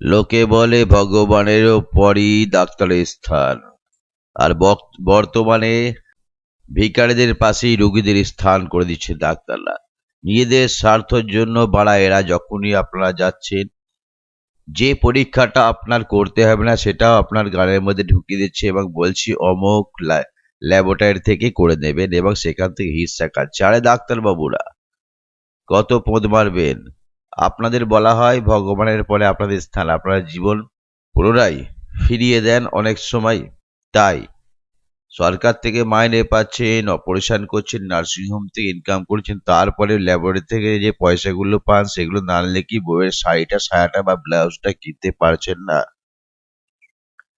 লোকে বলে ভগবানেরও পরই ডাক্তারের স্থান, আর বর্তমানে ভিকারীদের পাশেই রোগীদের স্থান করে দিচ্ছে ডাক্তাররা। নিজেদের স্বার্থের জন্য বাড়া এরা, যখনই আপনারা যাচ্ছেন, যে পরীক্ষাটা আপনার করতে হবে না, সেটাও আপনার গানের মধ্যে ঢুকিয়ে দিচ্ছে এবং বলছি অমুক ল্যাবরেটরি থেকে করে নেবেন এবং সেখান থেকে হিস্সা কাটছে আরে ডাক্তারবাবুরা। কত পোঁদ মারবেন? আপনাদের বলা হয় ভগবানের পরে আপনাদের স্থান। আপনারা জীবন পুনরায় ফিরিয়ে দেন অনেক সময়। তাই সরকার থেকে মাইনে পাচ্ছেন, অপারেশন করছেন নার্সিংহোম থেকে ইনকাম করছেন, তারপরে ল্যাবরেটরি থেকে যে পয়সাগুলো পান, সেগুলো না আনলে কি বইয়ের শাড়িটা, সায়াটা বা ব্লাউজটা কিনতে পারছেন না?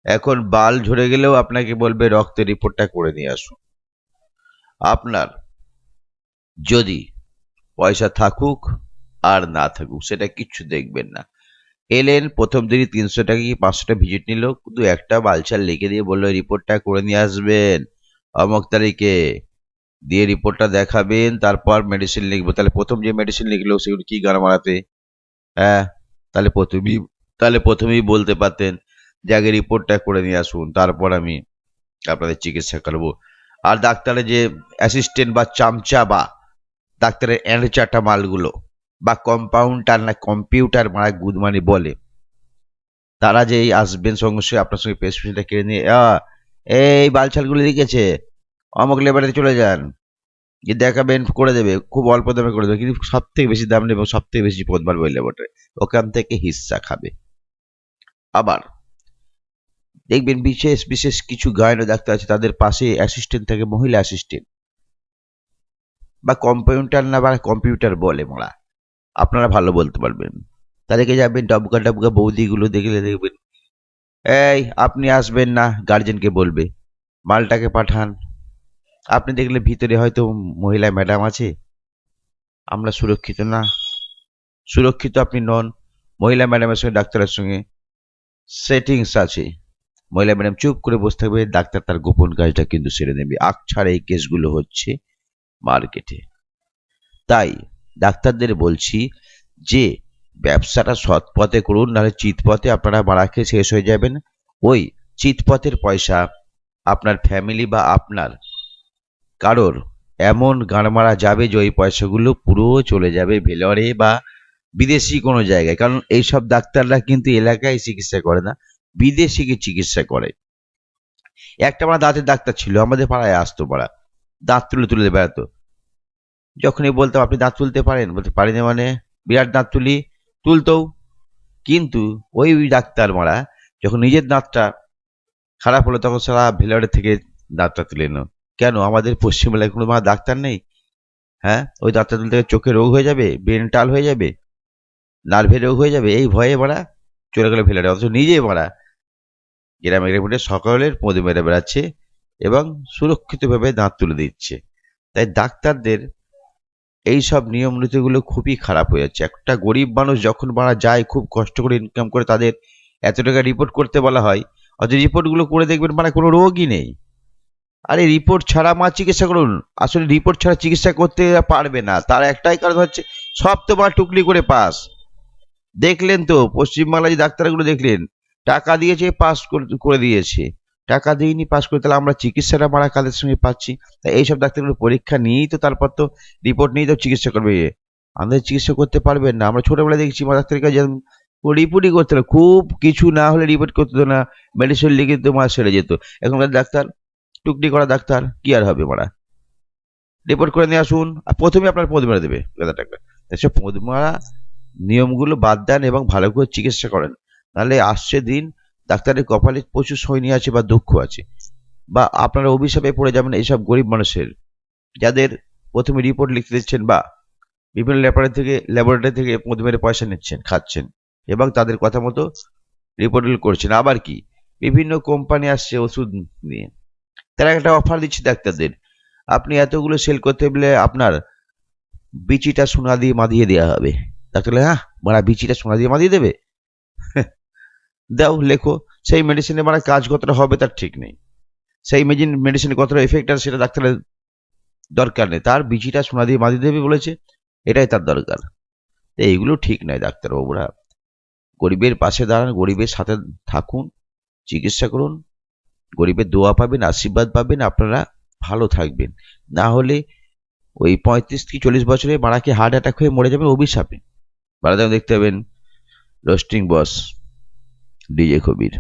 এখন বাল ঝরে গেলেও আপনাকে বলবে, রক্তের রিপোর্টটা করে নিয়ে আসুন। আপনার যদি পয়সা থাকুক আর না থাকুক, সেটা কিচ্ছু দেখবেন না। এলেন, প্রথম দিনই তিনশো টাকা কি পাঁচশো টাকা ভিজিট নিল? কিন্তু একটা বালছাল লিখে দিয়ে বলল, রিপোর্টটা করে নিয়ে আসবেন অমুক তারিখে। দিয়ে রিপোর্টটা দেখাবেন, তারপর মেডিসিন লিখব। তাহলে প্রথম যে মেডিসিন লিখলো সেগুলো কি গান মারাতে? হ্যাঁ তাহলে প্রথমেই তাহলে প্রথমেই বলতে পারতেন যে আগে রিপোর্টটা করে নিয়ে আসুন, তারপর আমি আপনাদের চিকিৎসা করব। আর ডাক্তারের যে অ্যাসিস্ট্যান্ট বা চামচা বা ডাক্তারের অ্যান্ডচাটা মালগুলো বা কম্পাউন্ডার না কম্পিউটার মারা গুদমানি বলে। তারা যে আসবেন সঙ্গে সঙ্গে আপনার সঙ্গে প্রেসক্রিপশনটা কেড়ে নিয়ে "আ, এই বালছালগুলো লিখেছে অমুক লেবারে চলে যান। যে দেখাবেন করে দেবে খুব অল্প দামে করে দেবে কিন্তু সব থেকে বেশি দাম নেবে সব থেকে বেশি পদ মারবে ওই লেবারে ওখান থেকে হিস্সা খাবে। আবার দেখবেন বিশেষ বিশেষ কিছু গায়ন ডাক্তার আছে তাদের পাশে অ্যাসিস্ট্যান্ট থাকে মহিলা অ্যাসিস্ট্যান্ট বা কম্পিউটার না বা কম্পিউটার বলে মোড়া আপনারা ভালো বলতে পারবেন। তাদেরকে যাবেন ডবকা ডবকা বৌদিগুলো দেখলে দেখবেন, এই, আপনি আসবেন না গার্জেনকে বলবে, মালটাকে পাঠান। আপনি দেখলে ভিতরে হয়তো মহিলা ম্যাডাম আছে। আমরা সুরক্ষিত না। সুরক্ষিত আপনি নন, মহিলা ম্যাডামের সঙ্গে, ডাক্তারের সঙ্গে সেটিংস আছে। মহিলা ম্যাডাম চুপ করে বসে থাকবে, ডাক্তার তার গোপন কাজটা কিন্তু সেরে আখ ছাড়া এই কেসগুলো হচ্ছে মার্কেটে তাই ডাক্তারদের বলছি যে, ব্যবসাটা সৎ পথে করুন, নাহলে চিৎপথে আপনারা মারা খেয়ে শেষ হয়ে যাবেন। ওই চিৎপথের পয়সা আপনার ফ্যামিলি বা আপনার কারোর। এমন গান মারা যাবে যে, ওই পয়সাগুলো পুরো চলে যাবে ভেলোরে বা বিদেশি কোনো জায়গায়। কারণ এইসব ডাক্তাররা কিন্তু এলাকায় চিকিৎসা করে না, বিদেশি গিয়ে চিকিৎসা করে? একটা আমার দাঁতের ডাক্তার ছিল, আমাদের পাড়ায় আসতো পাড়া দাঁত তুলে তুলে বেড়াতো। যখনই বলতাম, আপনি দাঁত তুলতে পারেন? বলতে পারি না মানে বিরাট দাঁত তুলি, তুলতেও। কিন্তু ওই ডাক্তার মারা যখন নিজের দাঁতটা খারাপ হলো, তখন সারা ভেলোরে থেকে দাঁতটা তুলে এলো কেন? আমাদের পশ্চিমবাংলায় কোনো মারা ডাক্তার নেই। হ্যাঁ? ওই দাঁতটা তুলতে চোখে রোগ হয়ে যাবে, ব্রেন টাল হয়ে যাবে, নার্ভে রোগ হয়ে যাবে, এই ভয়ে মারা চলে গেলে ভেলোরে। অথচ নিজে মারা। গ্রামে গ্রামে সকলের মধু মেরে বেড়াচ্ছে এবং সুরক্ষিতভাবে দাঁত তুলে দিচ্ছে। তাই ডাক্তারদের এই সব নিয়ম নীতিগুলো খুবই খারাপ হয়ে যাচ্ছে। একটা গরিব মানুষ যখন মারা যায়, খুব কষ্ট করে ইনকাম করে তাদের এত টাকা রিপোর্ট করতে বলা হয় অথচ রিপোর্টগুলো করে দেখবেন মানে কোনো রোগই নেই। আরে রিপোর্ট ছাড়া মা চিকিৎসা করুন। আসলে রিপোর্ট ছাড়া চিকিৎসা করতে পারবে না। তার একটাই কারণ হচ্ছে, সব তো মা টুকলি করে পাস। দেখলেন তো পশ্চিমবাংলায় যে ডাক্তারগুলো দেখলেন, টাকা দিয়েছে, পাস করে দিয়েছে। টাকা দিইনি পাস করে তাহলে আমরা চিকিৎসাটা মারা কাদের সঙ্গে পাচ্ছি। তাই এইসব ডাক্তারগুলো পরীক্ষা নিয়েই তো তারপর তো রিপোর্ট নিয়েই তো চিকিৎসা করবে আমাদের চিকিৎসা করতে পারবেন না। আমরা ছোটোবেলায় দেখছি মা ডাক্তারের কাছে রিপোর্টই করতে না খুব কিছু না হলে রিপোর্ট করতে না। মেডিসিন লিখে তো মা সেরে যেত। এখনকার ডাক্তার টুকটি করা ডাক্তার, কি আর হবে মারা? রিপোর্ট করে নিয়ে আসুন। আর প্রথমে আপনার পদ মেরে দেবে গাদা টাকা এসব মারা নিয়মগুলো বাদ দেন এবং ভালো করে চিকিৎসা করেন। নাহলে আসছে দিন ডাক্তারের কপালে প্রচুর সৈনী আছে বা দুঃখ আছে। বা আপনারা অভিশাপে পড়ে যাবেন এইসব গরিব মানুষের। যাদের প্রথমে রিপোর্ট লিখতে দিচ্ছেন বা বিভিন্ন ল্যাবরেটরি থেকে ল্যাবরেটরি থেকে মধুমেরে পয়সা নিচ্ছেন, খাচ্ছেন এবং তাদের কথা মতো রিপোর্ট করছেন। আবার কি? বিভিন্ন কোম্পানি আসছে ওষুধ নিয়ে। তারা একটা অফার দিচ্ছে ডাক্তারদের। আপনি এতগুলো সেল করতে গেলে আপনার বিচিটা সোনা দিয়ে মাদিয়ে দেওয়া হবে। ডাক্তার হ্যাঁ মারা বিচিটা সোনা দিয়ে মাদিয়ে দেবে? দাও, লেখো। সেই মেডিসিনে মানে কাজ কতটা হবে তার ঠিক নেই। সেই মেডিসিন মেডিসিনে কতটা এফেক্ট আছে সেটা ডাক্তারের দরকার নেই। তার বিচিটা সোনা দিয়ে মাদিয়ে দেবে বলেছে, এটাই তার দরকার। এইগুলো ঠিক নয় ডাক্তারবাবুরা। গরিবের পাশে দাঁড়ান, গরিবের সাথে থাকুন, চিকিৎসা করুন। গরিবের দোয়া পাবেন, আশীর্বাদ পাবেন, আপনারা ভালো থাকবেন। না হলে ওই পঁয়ত্রিশ কি চল্লিশ বছরে মারাকে হার্ট অ্যাটাক হয়ে মরে যাবেন অভিশাপে। মারা দেখতে পাবেন। Roasting boss. ডিজে কবির।